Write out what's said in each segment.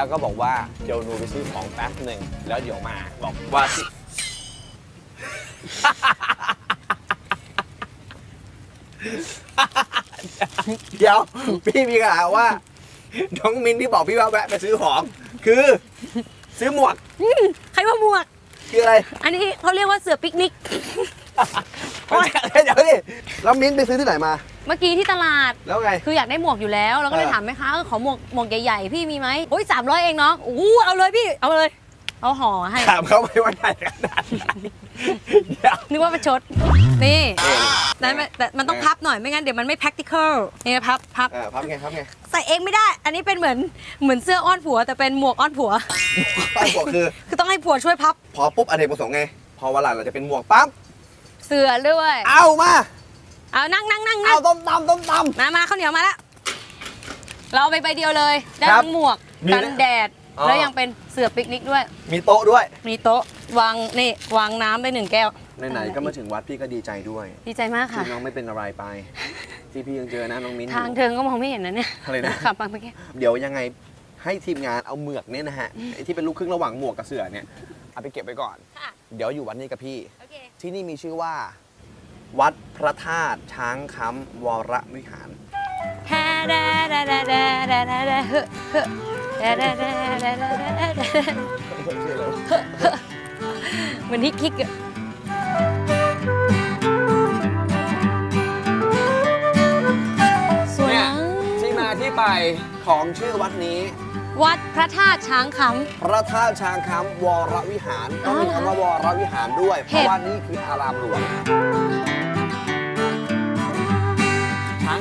กันไว้แล้วก็บอกว่าเดี๋ยวหนูไปซื้อของแป๊บหนึ่งแล้วเดี๋ยวมาบอกว่าที่ เดี๋ยวพี่มีข่าวว่าน้องมินที่บอกพี่ว่าแวะไปซื้อของ คือ ซื้อหมวกใครว่าหมวก คืออะไรอันนี้เขาเรียกว่าเสือปิกนิกไม่ใช่เดี๋ยวดิแล้วมิ้นไปซื้อที่ไหนมา เมื่อกี้ที่ตลาด แล้วไง คืออยากได้หมวกอยู่แล้ว แล้วก็เลยเออ ถามแม่ค้าเออขอหมวกหมวกใหญ่ๆ พี่มีไหมโอ้ยสามร้อยเองเนาะอู้เอาเลยพี่ เอาเลย เอาห่อให้ ถามเขาไปว่าใหญ่ขนาดไหนเดี๋ยว นึกว่าประชด นี่เออแต่มันแต่มันต้องพับหน่อย ไม่งั้นเดี๋ยวมันไม่ practical นี่พับพับเออพับไงพับไงใส่เองไม่ได้ อันนี้เป็นเหมือนเหมือนเสื้ออ้อนผัว แต่เป็นหมวกอ้อนผัว ป้ายบอกคือ คือต้องให้ผัวช่วยพับพอปุ๊บอเนกประสงค์ไง พอวันหลังเราจะเป็นหมวกปั๊บเสื้อด้วย เอามา เอานั่งนั่งนั่งนั่เอางต้มตำต้มต มามาข้าวเหนียวมาแล้วเราเอาไปใบเดียวเลย ได้ครับทั้งหมวกมีกันนะแดด อ๋อแล้วยังเป็นเสือปิกนิกด้วยำมีโต๊ะด้วย มีโต๊ะวางนี่วางน้ำได้หนึ่งแก้วไหนๆก็มาถึงวัดพี่ก็ดีใจด้วยดีใจมากค่ะ ที่น้องไม่เป็นอะไรไป ที่พี่ยังเจอนะน้องมิ้นอยู่ทางเทิงก็มองไม่เห็นนะเนี่ยอะไรนะ ขับมาเมื่อกี้เดี๋ยวยังไงให้ทีมงานเอาเหมือกเนี่ยนะฮะไอ้ที่เป็นลูกครึ่งระหว่างหมวกกับเสือเนี่ยเอาไปเก็บไว้ก่อนค่ะเดี๋ยวอยู่วัดนี้กับพี่โอเคที่นี่มีชื่อว่า วัดพระธาตุช้างค้ำวรวิหารแฮดาดาดาดาดาดาดาเฮ้อเฮ้อดาดาดาดาดาดาดาเหมือนฮิกฮิกอะสวยเนี่ยนะที่มาที่ไปของชื่อวัดนี้ วัดพระธาตุช้างค พระธาตุช้างค้ำวรวิหารต้องมีคำว่าวรวิหารด้วย เพเหตุราะว่านี่คืออารามหลวงช้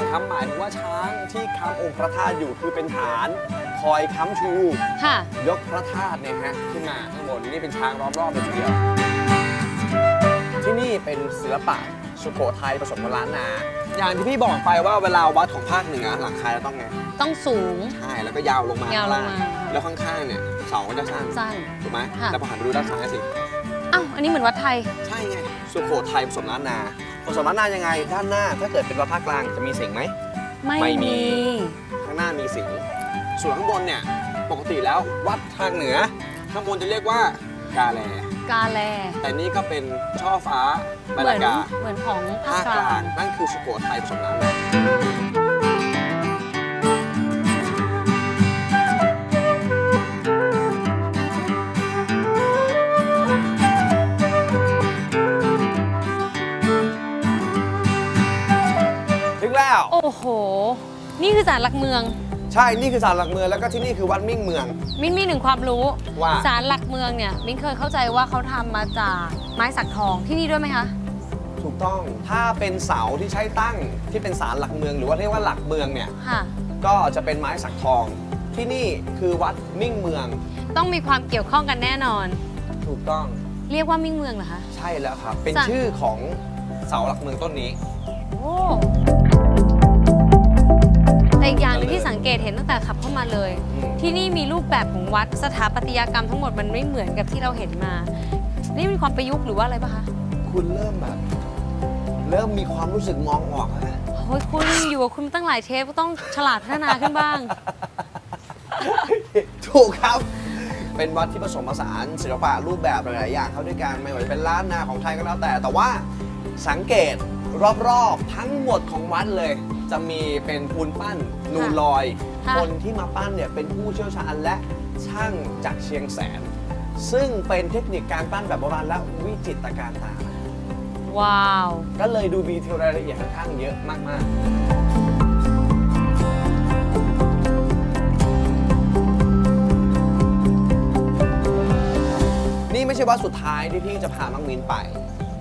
ค้ำหมายถึงว่าช้างที่ค้ำองค์พระธาตุอยู่คือเป็นฐาน คอยค้ำชูำค่ะ ยกพระธาตุเนี่ยฮะขึ้นมาข้างบนนี่เป็นช้างล้อมรอบเลยทีเดียว ที่นี่เป็นศิลปะสุโขทัยผสมกับล้านนา อย่างที่พี่บอกไปว่าเวลาวัดของภาคเหนือหลังคาจะต้องไงต้องสูง ใช่แล้วก็ยาวลงมายาวลงมา แล้วข้างๆเนี่ยเสาก็จะสั้นสั้น ถูกไหมค่ะ แล้วพอหันไปดูด้านซ้ายสิ อ้าว อันนี้เหมือนวัดไทย ใช่ไงสุโขทัยผสมล้านนาผสมล้านนายังไง ด้านหน้าถ้าเกิดเป็นวัดภาคกลางจะมีสิงห์ไหม ไม่ไม่มีมี ข้างหน้ามีสิงห์ส่วนข้างบนเนี่ยปกติแล้ววัดทางเหนือ ข้างบนจะเรียกว่ากาแล กาแล แต่นี่ก็เป็นช่อฟ้าบาเหมืลานกาเหมือนของภาภาคคกกลาลางงนั่นคือสุโขทัยผสมล้านน โอ้โห นี่คือศาลหลักเมือง ใช่นี่คือศาลหลักเมืองแล้วก็ที่นี่คือวัดมิ่งเมือง มิ้นมีหนึ่งความรู้ว่าศาลหลักเมืองเนี่ย มิ้นเคยเข้าใจว่าเขาทำมาจากไม้สักทองที่นี่ด้วยไหมคะ ถูกต้องถ้าเป็นเสาที่ใช้ตั้งที่เป็นศาลหลักเมือง หรือว่าเรียกว่าหลักเมืองเนี่ยค่ะ ก็จะเป็นไม้สักทอง ที่นี่คือวัดมิ่งเมืองต้องมีความเกี่ยวข้องกันแน่นอน ถูกต้องเรียกว่ามิ่งเมืองเหรอคะ ใช่แล้วครับเป็นศาลชื่อของเสาหลักเมืองต้นนี้ โอ้ สังเกตเห็นตั้งแต่ขับเข้ามาเลยอืมที่นี่มีรูปแบบของวัดสถาปัตยกรรมทั้งหมดมันไม่เหมือนกับที่เราเห็นมา นี่มีความประยุกต์หรือว่าอะไรปะคะคุณเริ่มแบบ เริ่มมีความรู้สึกมองออกแล้วนะ โอ้ยคุณอยู่กับคุณตั้งหลายเทปก็ต้องฉลาดพัฒนาขึ้นบ้าง ถูกครับ เป็นวัดที่ผสมผสานศิลปะรูปแบบหลาย ๆ อย่างเข้าด้วยกันไม่ว่าจะเป็นล้านนาของไทยก็แล้วแต่ แต่ว่าสังเกตรอบ ๆ ทั้งหมดของวัดเลย จะมีเป็นปูนปั้นนูนลอย ค่ะ คนที่มาปั้นเนี่ยเป็นผู้เชี่ยวชาญและช่างจากเชียงแสน ซึ่งเป็นเทคนิคการปั้นแบบโบราณและวิจิตรการตา ว้าว ก็เลยดูดีเทลรายละเอียดค่อนข้างเยอะมากๆ นี่ไม่ใช่วัดสุดท้ายที่พี่จะพาน้องมินไป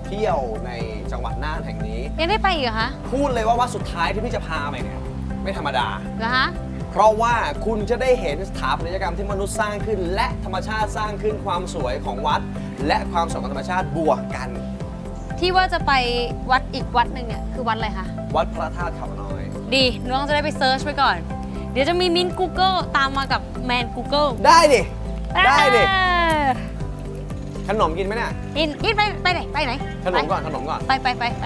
เที่ยวใน จังหวัดน่านแห่งนี้ ยังได้ไปอีกเหรอคะพูดเลยว่าวัดสุดท้ายที่พี่จะพาไปเนี่ยไม่ธรรมดา เหรอคะเพราะว่าคุณจะได้เห็นสถาปัตยกรรมที่มนุษย์สร้างขึ้น และธรรมชาติสร้างขึ้นความสวยของวัด และความสวยของธรรมชาติบวกกัน ที่ว่าจะไปวัดอีกวัดหนึ่งเนี่ยคือวัดอะไรคะ วัดพระธาตุเขาน้อย ดีน้องจะได้ไปเซิร์ชไปก่อน เดี๋ยวจะมีมิน Google ตามมากับแมน Google ได้ดิ ได้ดิเออ ขนมกินไหมเนี่ยกินกินไปไปไหนไปไหนขนมก่อนขนมก่อน ไปไปไปไป